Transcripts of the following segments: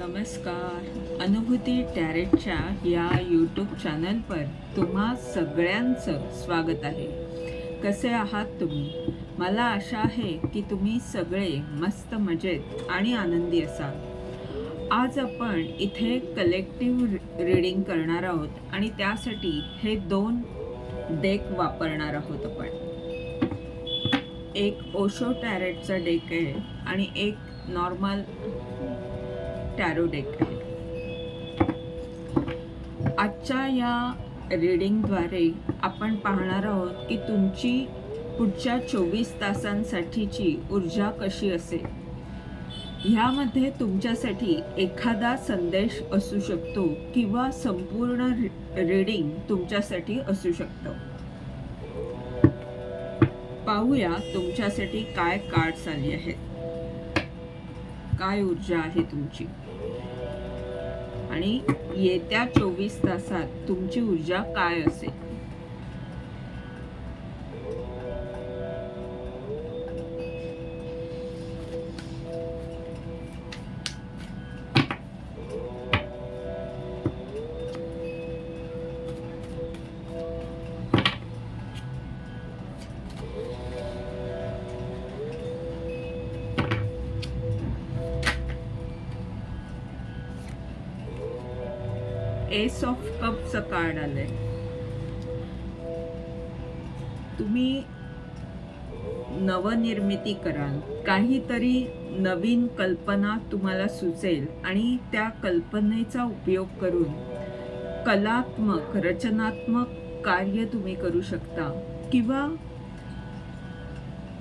नमस्कार. अनुभूती टॅरेटच्या या यूट्यूब चॅनलवर तुम्हा सगळ्यांचं स्वागत आहे. कसे आहात तुम्ही? मला आशा आहे की तुम्ही सगळे मस्त मजेत आणि आनंदी असाल. आज आपण इथे कलेक्टिव्ह रीडिंग करणार आहोत आणि त्यासाठी हे दोन डेक वापरणार आहोत आपण. एक ओशो टॅरेटचा डेक आहे आणि एक नॉर्मल टॅरो डेक आहे. आजच्या या रीडिंगद्वारे आपण पाहणार आहोत की तुमची पुढच्या चोवीस तासांसाठीची ऊर्जा कशी असेल? ह्यामध्ये तुमच्यासाठी एखादा संदेश असू शकतो किंवा संपूर्ण रीडिंग तुमच्यासाठी असू शकतं. पाहूया तुमच्यासाठी काय कार्ड्स आली आहेत. काय ऊर्जा आहे तुमची? आणि येत्या चोवीस तासात तुमची ऊर्जा काय असेल? एस ऑफ कपचं कार्ड आलंय. तुम्ही नवनिर्मिती कराल. काहीतरी नवीन कल्पना तुम्हाला सुचेल आणि त्या कल्पनेचा उपयोग करून कलात्मक रचनात्मक कार्य तुम्ही करू शकता किंवा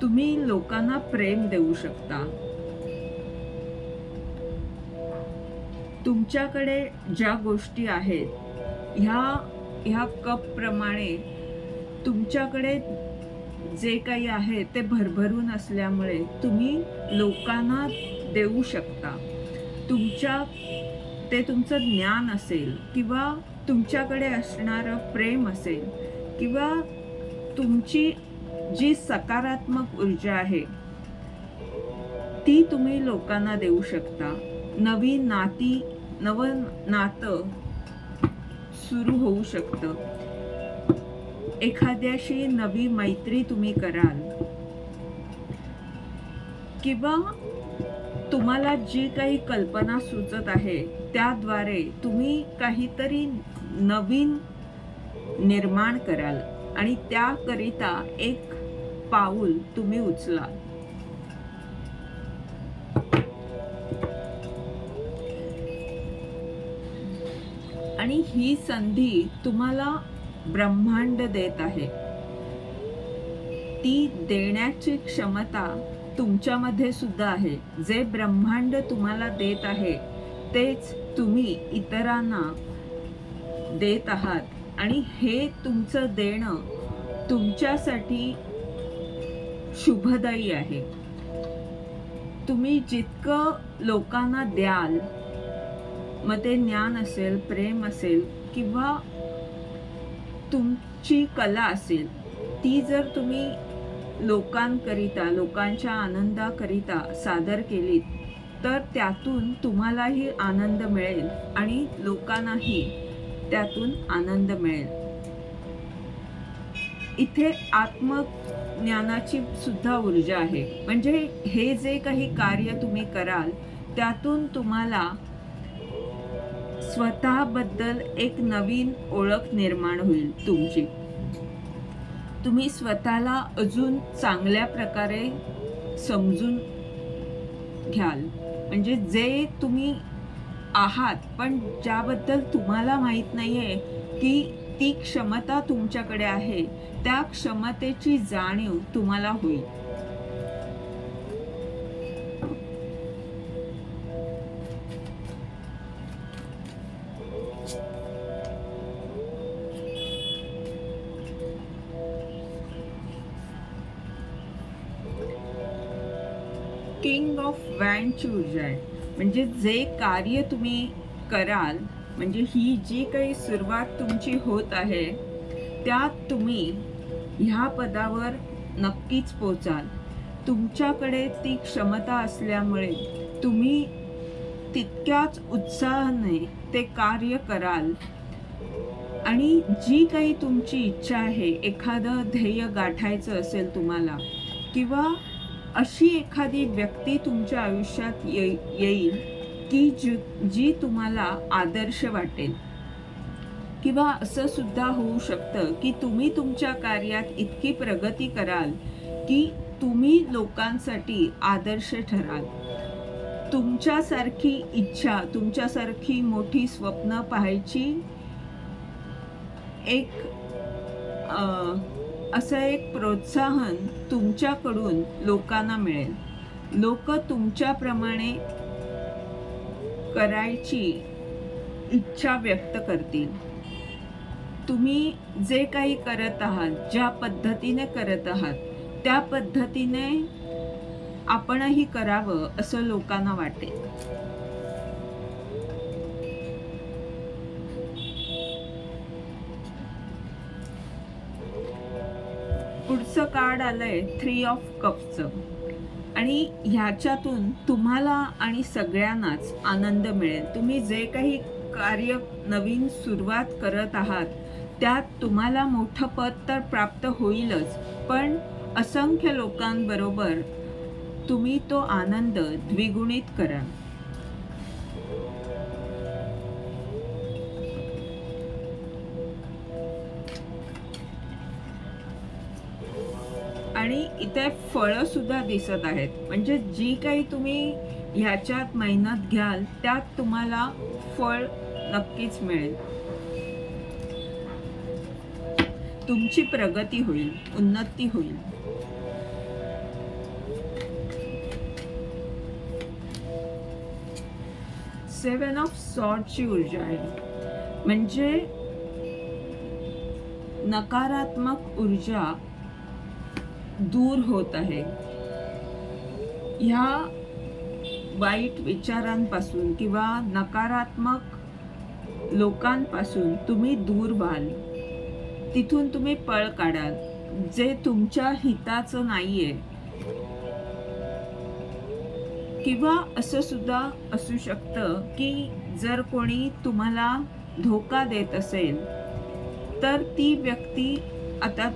तुम्ही लोकांना प्रेम देऊ शकता. तुमच्याकडे ज्या गोष्टी आहेत ह्या ह्या कपप्रमाणे तुमच्याकडे जे काही आहे ते भरभरून असल्यामुळे तुम्ही लोकांना देऊ शकता. तुमच्या ते तुमचं ज्ञान असेल किंवा तुमच्याकडे असणारं प्रेम असेल किंवा तुमची जी सकारात्मक ऊर्जा आहे ती तुम्ही लोकांना देऊ शकता. नवी नाती नव नातं सुरू होऊ शकतं. एखाद्याशी नवी मैत्री तुम्ही कराल. किंवा तुम्हाला जी काही कल्पना सुचत आहे त्याद्वारे तुम्ही काहीतरी नवीन निर्माण कराल आणि त्याकरिता एक पाऊल तुम्ही उचलाल. आणि ही संधी तुम्हाला ब्रह्मांड देत आहे. ती देण्याची क्षमता तुमच्यामध्ये सुद्धा आहे. जे ब्रह्मांड तुम्हाला देत आहे तेच तुम्ही इतरांना देत आहात. आणि हे तुमचं देणं तुमच्यासाठी शुभदायी आहे. तुम्ही जितकं लोकांना द्याल मग ते ज्ञान असेल प्रेम असेल किंवा तुमची कला असेल ती जर तुम्ही लोकांकरिता लोकांच्या आनंदाकरिता सादर केलीत तर त्यातून तुम्हालाही आनंद मिळेल आणि लोकांनाही त्यातून आनंद मिळेल. इथे आत्मज्ञानाची सुद्धा ऊर्जा आहे. म्हणजे हे जे काही कार्य तुम्ही कराल त्यातून तुम्हाला स्वतःबद्दल एक नवीन ओळख निर्माण होईल तुमची. तुम्ही स्वतःला अजून चांगल्या प्रकारे समजून घ्याल. म्हणजे जे तुम्ही आहात पण ज्याबद्दल तुम्हाला माहीत नाही आहे की ती क्षमता तुमच्याकडे आहे त्या क्षमतेची जाणीव तुम्हाला होईल. किंग ऑफ वॅनची आहे. म्हणजे जे कार्य तुम्ही कराल म्हणजे ही जी काही सुरुवात तुमची होत आहे त्यात तुम्ही ह्या पदावर नक्कीच पोचाल तुमच्याकडे ती क्षमता असल्यामुळे तुम्ही तितक्याच उत्साहाने ते कार्य कराल. आणि जी काही तुमची इच्छा आहे एखादं ध्येय गाठायचं असेल तुम्हाला किंवा अशी एखादी व्यक्ती तुमच्या आयुष्यात ये येईल की जी जी तुम्हाला आदर्श वाटेल. किंवा असं सुद्धा होऊ शकतं की तुम्ही तुमच्या कार्यात इतकी प्रगती कराल की तुम्ही लोकांसाठी आदर्श ठराल. तुमच्यासारखी इच्छा तुमच्यासारखी मोठी स्वप्न पाहायची एक असं एक प्रोत्साहन तुमच्याकडून लोकांना मिळेल. लोक तुमच्याप्रमाणे करायची इच्छा व्यक्त करतील. तुम्ही जे काही करत आहात ज्या पद्धतीने करत आहात त्या पद्धतीने आपणही करावं असं लोकांना वाटेल पुढचं कार्ड आलंय थ्री ऑफ कपचं आणि ह्याच्यातून तुम्हाला आणि सगळ्यांनाच आनंद मिळेल. तुम्ही जे काही कार्य नवीन सुरुवात करत आहात त्यात तुम्हाला मोठं पद तर प्राप्त होईलच. पण असंख्य लोकांबरोबर तुम्ही तो आनंद द्विगुणित करा. आणि इथे फळं सुद्धा दिसत आहेत. म्हणजे जी काही तुम्ही ह्याच्यात मेहनत घ्याल त्यात तुम्हाला फळ नक्कीच मिळेल. तुमची प्रगती होईल उन्नती होईल. सेवन ऑफ सॉर्टची ऊर्जा आहे. म्हणजे नकारात्मक ऊर्जा दूर होत आहे. ह्या वाईट विचारांपासून किंवा नकारात्मक लोकांपासून तुम्ही दूर व्हाल. तिथून तुम्ही पळ काढाल. जे तुमच्या हिताचं नाही आहे किंवा असं सुद्धा असू शकतं की जर कोणी तुम्हाला धोका देत असेल तर ती व्यक्ती आता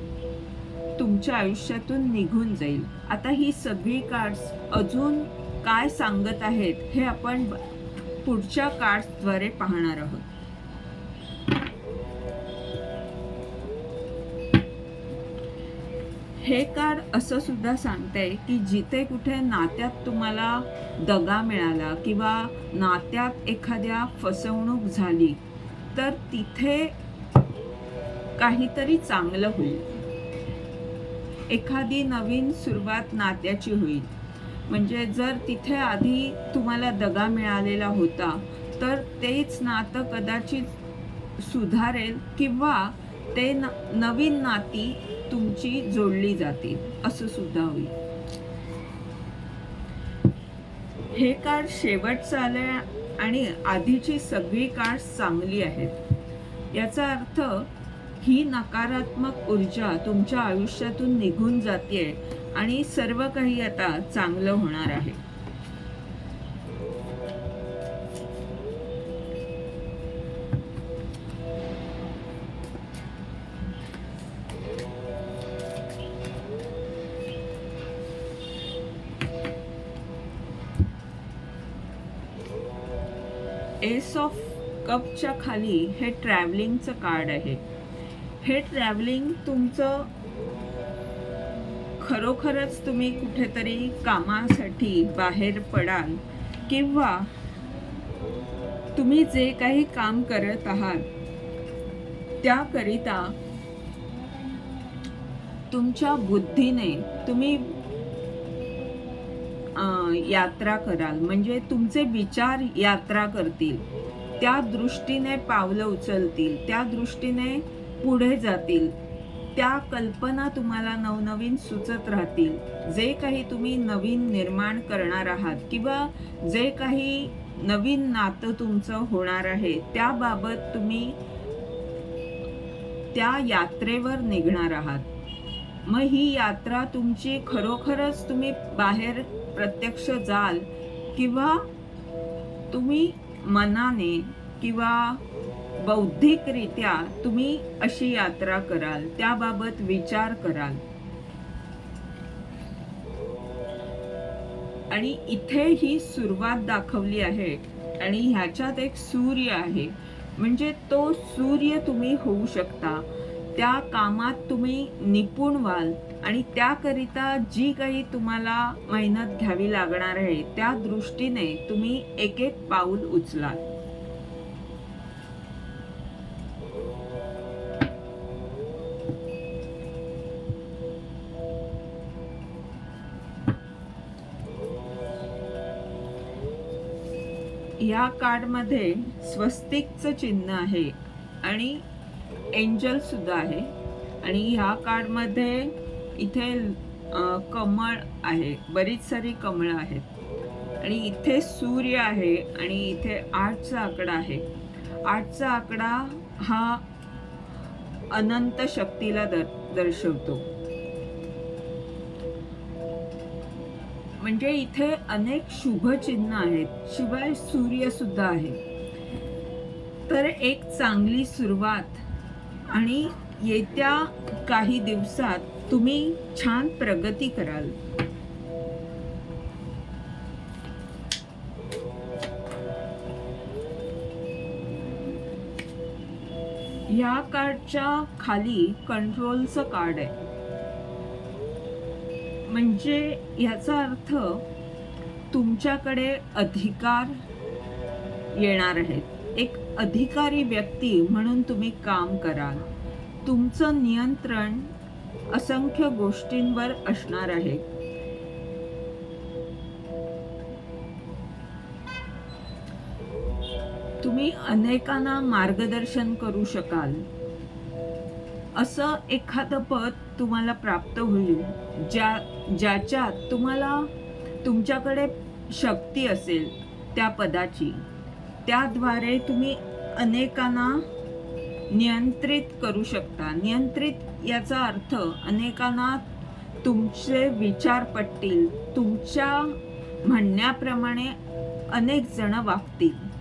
तुमच्या आयुष्यातून निघून जाईल. आता ही सगळी कार्ड्स अजून काय सांगत आहेत हे आपण पुढच्या कार्ड्सद्वारे पाहणार आहोत. हे कार्ड असं सुद्धा सांगतंय की जिथे कुठे नात्यात तुम्हाला दगा मिळाला किंवा नात्यात एखाद्या फसवणूक झाली तर तिथे काहीतरी चांगलं होईल. एखादी नवीन सुरुवात नात्याची होईल. म्हणजे जर तिथे आधी तुम्हाला दगा मिळालेला होता तर तेच नातं कदाचित सुधारेल किंवा ते न नवीन नाती तुमची जोडली जाते. असं सुद्धा होईल. हे कार्ड शेवटचं आलंय आणि आधीची सगळी कार्ड चांगली आहेत. याचा अर्थ ही नकारात्मक ऊर्जा तुमच्या आयुष्यातून निघून जाते आणि सर्व काही आता चांगलं होणार आहे. कपच्या खाली हे ट्रॅव्हलिंगचं कार्ड आहे. हे ट्रॅव्हलिंग तुमचं खरोखरच तुम्ही कुठेतरी कामासाठी बाहेर पडाल किंवा तुम्ही जे काही काम करत आहात त्याकरिता तुमच्या बुद्धीने तुम्ही यात्रा कराल. म्हणजे तुमचे विचार यात्रा करतील. त्या दृष्टीने पावलं उचलतील त्या दृष्टीने पुढे जातील त्या कल्पना तुम्हाला नवनवीन सुचत राहतील. जे काही तुम्ही नवीन निर्माण करणार आहात किंवा जे काही नवीन नातं तुमचं होणार आहे त्याबाबत तुम्ही त्या यात्रेवर निघणार आहात. मग ही यात्रा तुमची खरोखरच तुम्ही बाहेर प्रत्यक्ष जाल किंवा तुम्ही मनाने किंवा बौद्धिकरित्या तुम्ही अशी यात्रा कराल त्याबाबत विचार कराल. आणि इथे ही सुरुवात दाखवली आहे आणि ह्याच्यात एक सूर्य आहे. म्हणजे तो सूर्य तुम्ही होऊ शकता. त्या कामात तुम्ही निपुण व्हाल. आणि त्याकरिता जी काही तुम्हाला मेहनत घ्यावी लागणार आहे त्या दृष्टीने तुम्ही एक एक पाऊल उचलाल. या कार्डमध्ये स्वस्तिकचं चिन्ह आहे आणि एंजल सुद्धा आहे. आणि ह्या कार्डमध्ये इथे कमळ आहे. बरीच सारी कमळं आहेत. आणि इथे सूर्य आहे आणि इथे आठचा आकडा आहे. आठचा आकडा हा अनंत शक्तीला दर दर्शवतो. म्हणजे इथे अनेक शुभ चिन्ह आहेत. शिवाय सूर्य सुद्धा आहे. तर एक चांगली सुरुवात आणि येत्या काही दिवसात तुम्ही छान प्रगती कराल. या कार्डच्या खाली कंट्रोलचं कार्ड आहे. म्हणजे याचा अर्थ तुमच्याकडे अधिकार येणार आहेत. एक अधिकारी व्यक्ती म्हणून तुम्ही काम कराल. तुमचं नियंत्रण असंख्य गोष्टींवर असणार आहे. तुम्ही अनेकांना मार्गदर्शन करू शकाल. असं एखादं पद तुम्हाला प्राप्त होईल ज्या ज्याच्यात तुम्हाला तुमच्याकडे शक्ती असेल त्या पदाची. त्याद्वारे तुम्ही अनेकांना नियंत्रित करू शकता. नियंत्रित याचा अर्थ अनेकांना तुमचे विचार पटतील. तुमच्या म्हणण्याप्रमाणे अनेक जण वागतील.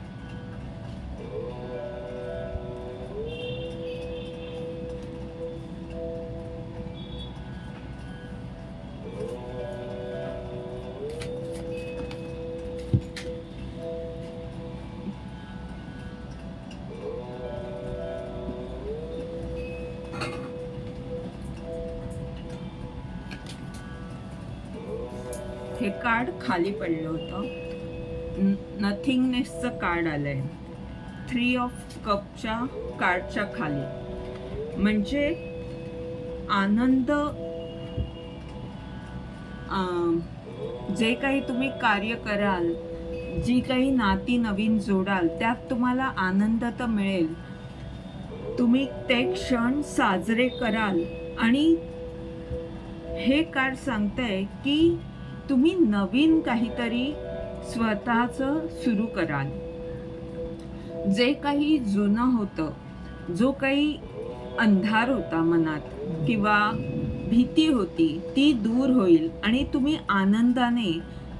हे कार्ड खाली पडलं होतं. नथिंगनेसचं कार्ड आलंय. थ्री ऑफ कपच्या कार्डच्या खाली. म्हणजे आनंद जे काही तुम्ही कार्य कराल जी काही नाती नवीन जोडाल त्यात तुम्हाला आनंद तर मिळेल. तुम्ही ते क्षण साजरे कराल. आणि हे कार्ड सांगतंय की तुम्ही नवीन काहीतरी स्वतःचं सुरू कराल. जे काही जुनं होतं जो काही अंधार होता मनात किंवा भीती होती ती दूर होईल आणि तुम्ही आनंदाने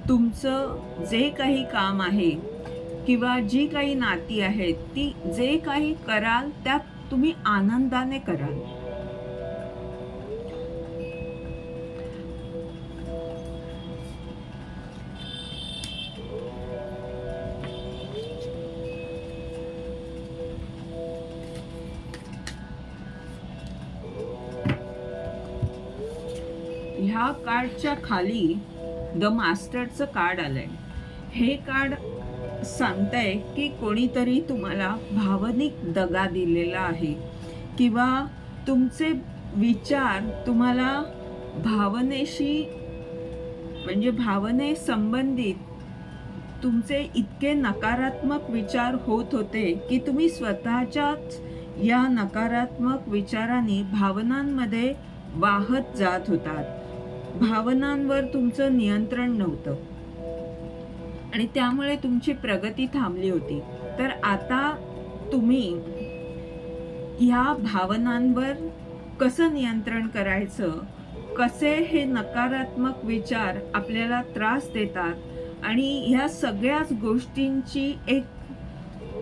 तुमचं जे काही काम आहे किंवा जी काही नाती आहेत ती जे काही कराल त्यात तुम्ही आनंदाने कराल. कार्डच्या खाली द मास्टरचं कार्ड आलंय. हे कार्ड सांगतंय की कोणीतरी तुम्हाला भावनिक दगा दिलेला आहे किंवा तुमचे विचार तुम्हाला भावनेशी म्हणजे भावने संबंधित तुमचे इतके नकारात्मक विचार होत होते की तुम्ही स्वतःच्याच या नकारात्मक विचारांनी भावनांमध्ये वाहत जात होतात. भावनांवर तुमचं नियंत्रण नव्हतं. आणि त्यामुळे तुमची प्रगती थांबली होती. तर आता तुम्ही ह्या भावनांवर कसं नियंत्रण करायचं? कसे हे नकारात्मक विचार आपल्याला त्रास देतात? आणि ह्या सगळ्याच गोष्टींची एक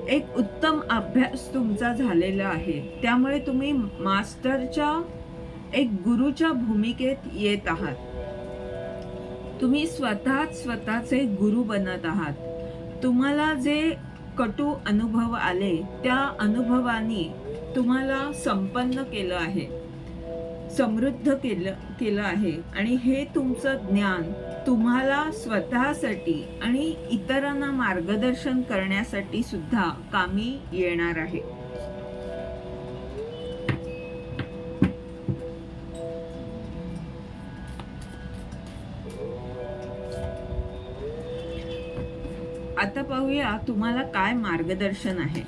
एक उत्तम अभ्यास तुमचा झालेला आहे. त्यामुळे तुम्ही मास्टरच्या एक गुरुच्या भूमिकेत येत आहात. तुम्ही स्वतःच स्वतःचे गुरु बनत आहात. तुम्हाला जे कटू अनुभव आले त्या अनुभवाने तुम्हाला संपन्न केलं आहे. समृद्ध केलं केलं आहे. आणि हे तुमचं ज्ञान तुम्हाला स्वतःसाठी आणि इतरांना मार्गदर्शन करण्यासाठी सुद्धा कामी येणार आहे. बघूया तुम्हाला काय मार्गदर्शन आहे.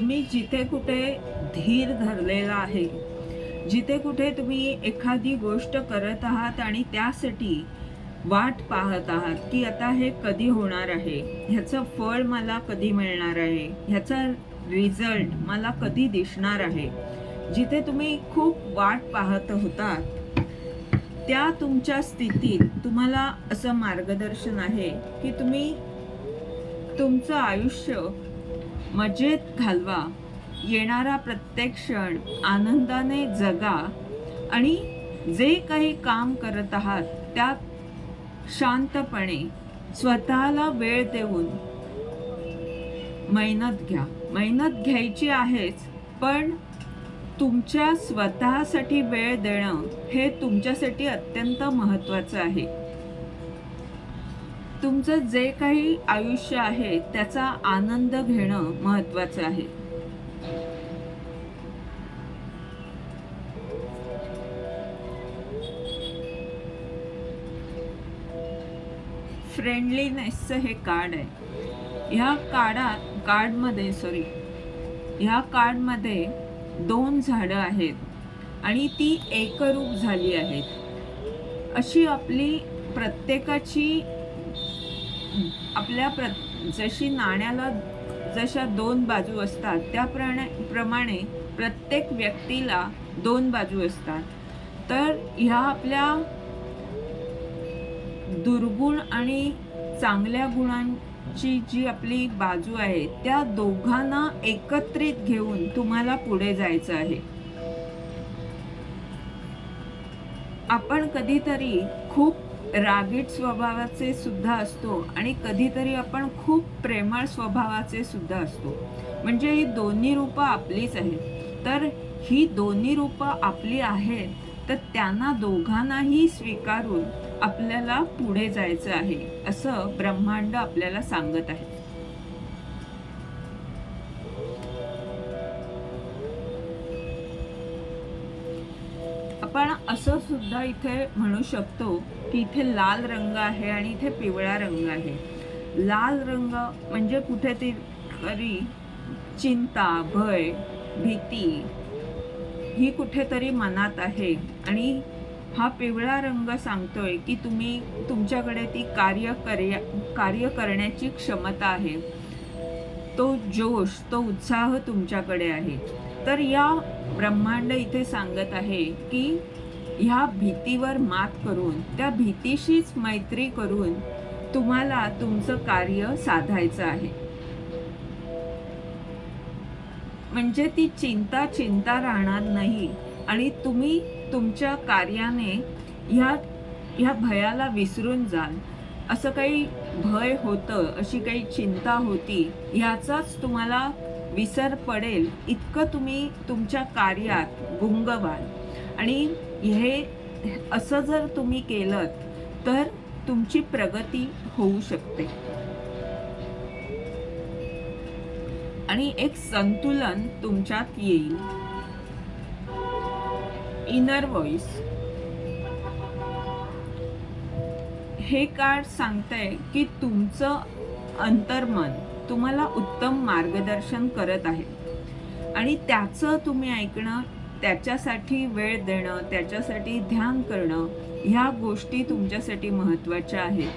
तुम्ही जिथे कुठे धीर धरलेला आहे जिथे कुठे तुम्ही एखादी गोष्ट करत आहात आणि त्यासाठी वाट पाहत आहात की आता हे कधी होणार आहे ह्याचं फळ मला कधी मिळणार आहे ह्याचा रिझल्ट मला कधी दिसणार आहे. जिथे तुम्ही खूप वाट पाहत होतात त्या तुमच्या स्थितीत तुम्हाला असं मार्गदर्शन आहे की तुम्ही तुमचं आयुष्य मजेत घालवा. येणारा प्रत्येक क्षण आनंदाने जगा आणि जे काही काम करत आहात त्यात शांतपणे स्वतःला वेळ देऊन मेहनत घ्या. मेहनत घ्यायची आहेच पण तुमच्या स्वतःसाठी वेळ देणं हे तुमच्यासाठी अत्यंत महत्त्वाचं आहे. तुमचं जे काही आयुष्य आहे त्याचा आनंद घेणं महत्वाचं आहे. फ्रेंडलीनेसचं हे कार्ड आहे. ह्या कार्डात कार्डमध्ये सॉरी ह्या कार्डमध्ये दोन झाडं आहेत आणि ती एकरूप झाली आहेत. अशी आपली प्रत्येकाची आपल्या प्र जशी नाण्याला जशा दोन बाजू असतात त्याप्रमाणे प्रमाणे प्रत्येक व्यक्तीला दोन बाजू असतात. तर ह्या आपल्या दुर्गुण आणि चांगल्या गुणांची जी आपली बाजू आहे त्या दोघांना एकत्रित घेऊन तुम्हाला पुढे जायचं आहे. आपण कधीतरी खूप रागीट स्वभावाचे सुद्धा असतो आणि कधीतरी आपण खूप प्रेमळ स्वभावाचे सुद्धा असतो. म्हणजे ही दोन्ही रूपं आपलीच आहेत. तर ही दोन्ही रूपं आपली आहेत तर त्यांना दोघांनाही स्वीकारून आपल्याला पुढे जायचं आहे असं ब्रह्मांड आपल्याला सांगत आहे. असं सुद्धा इथे म्हणू शकतो की इथे लाल रंग आहे आणि इथे पिवळा रंग आहे. लाल रंग म्हणजे कुठेतरी चिंता भय भीती ही कुठेतरी मनात आहे. आणि हा पिवळा रंग सांगतोय की तुम्ही तुमच्याकडे ती कार्य कर्या कार्य करण्याची क्षमता आहे. तो जोश तो उत्साह तुमच्याकडे आहे. तर या ब्रह्मांड इथे सांगत आहे की ह्या भीतीवर मात करून त्या भीतीशीच मैत्री करून तुम्हाला तुमचं कार्य साधायचं आहे. म्हणजे ती चिंता चिंता राहणार नाही आणि तुम्ही तुमच्या कार्याने ह्या ह्या भयाला विसरून जाल. असं काही भय होतं अशी काही चिंता होती ह्याचाच तुम्हाला विसर पडेल इतकं तुम्ही तुमच्या कार्यात गुंग व्हाल आणि हे असं जर तुम्ही केलं तर तुमची प्रगती होऊ शकते. आणि एक संतुलन तुमच्यात येईल. इनर व्हॉइस हे कार्ड सांगतंय की तुमचं अंतर्मन तुम्हाला उत्तम मार्गदर्शन करत आहे. आणि त्याचं तुम्ही ऐकणं त्याच्यासाठी वेळ देणं त्याच्यासाठी ध्यान करणं ह्या गोष्टी तुमच्यासाठी महत्त्वाच्या आहेत.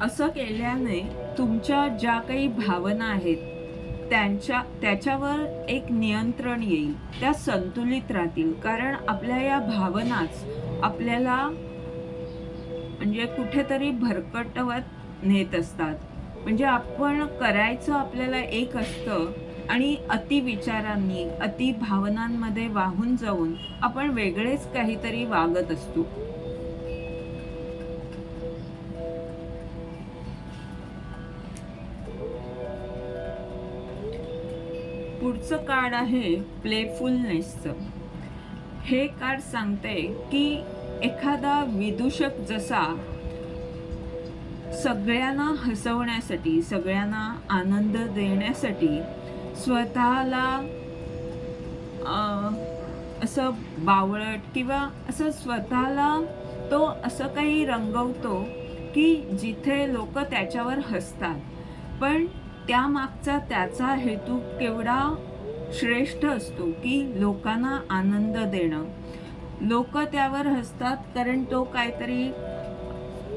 असं केल्याने तुमच्या ज्या काही भावना आहेत त्यांच्या त्याच्यावर एक नियंत्रण येईल. त्या संतुलित राहतील. कारण आपल्या या भावनाच आपल्याला म्हणजे कुठेतरी भरकटवत नेत असतात. म्हणजे आपण करायचं आपल्याला एक असतं आणि अतिविचारांनी अति भावनांमध्ये वाहून जाऊन आपण वेगळेच काहीतरी वागत असतो. पुढचं कार्ड आहे प्लेफुलनेसचं. हे कार्ड सांगते की एखादा विदूषक जसा सगळ्यांना हसवण्यासाठी सगळ्यांना आनंद देण्यासाठी स्वतःला असं बावळट किंवा असं स्वतःला तो असं काही रंगवतो की जिथे लोक त्याच्यावर हसतात. पण त्यामागचा त्याचा हेतू केवढा श्रेष्ठ असतो की लोकांना आनंद देणं. लोक त्यावर हसतात कारण तो काहीतरी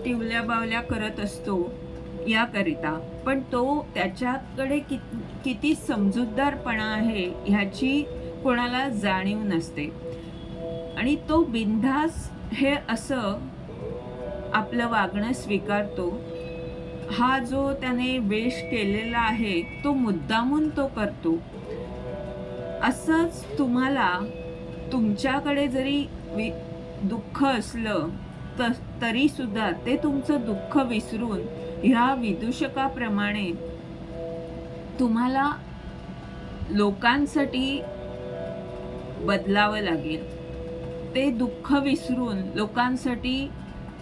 टिवल्या बावल्या करत असतो याकरिता. पण तो त्याच्याकडे कि किती समजूतदारपणा आहे ह्याची कोणाला जाणीव नसते. आणि तो बिनधास हे असं आपलं वागणं स्वीकारतो. हा जो त्याने वेश केलेला आहे तो मुद्दामून तो करतो. असंच तुम्हाला तुमच्याकडे जरी वि दुःख असलं त तरीसुद्धा ते तुमचं दुःख विसरून ह्या विदूषकाप्रमाणे तुम्हाला लोकांसाठी बदलावं लागेल. ते दुःख विसरून लोकांसाठी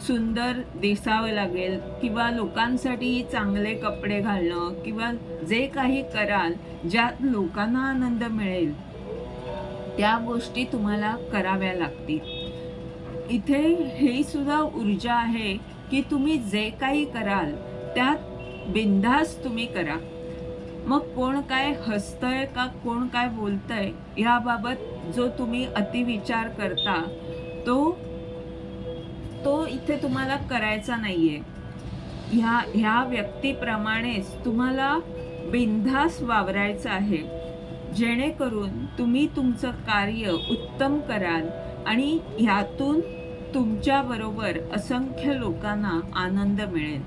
सुंदर दिसावं लागेल किंवा लोकांसाठी चांगले कपडे घालणं किंवा जे काही कराल ज्यात लोकांना आनंद मिळेल. त्या गोष्टी तुम्हाला कराव्या लागतील. इथे ही सुद्धा ऊर्जा आहे की तुम्ही जे काही कराल त्यात बिंदास तुम्ही करा. मग कोण काय हसतंय का कोण काय बोलतंय याबाबत जो तुम्ही अतिविचार करता तो तो इथे तुम्हाला करायचा नाही आहे ह्या ह्या व्यक्तीप्रमाणेच तुम्हाला बिनधास वावरायचं आहे. जेणेकरून तुम्ही तुमचं कार्य उत्तम कराल आणि ह्यातून तुमच्याबरोबर असंख्य लोकांना आनंद मिळेल.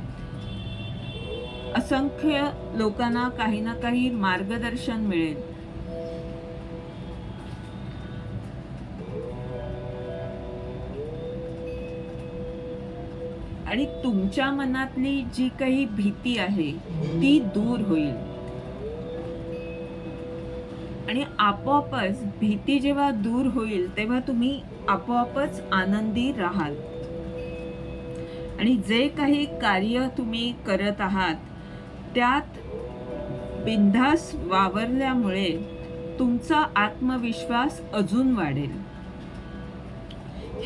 असंख्य लोकांना काही ना काही मार्गदर्शन मिळेल. आणि तुमच्या मनातली जी काही भीती आहे ती दूर होईल. आणि आपोआपच भीती जेव्हा दूर होईल तेव्हा तुम्ही आपोआपच आनंदी राहाल. आणि जे काही कार्य तुम्ही करत आहात त्यात बिनधास वावरल्यामुळे तुमचा आत्मविश्वास अजून वाढेल.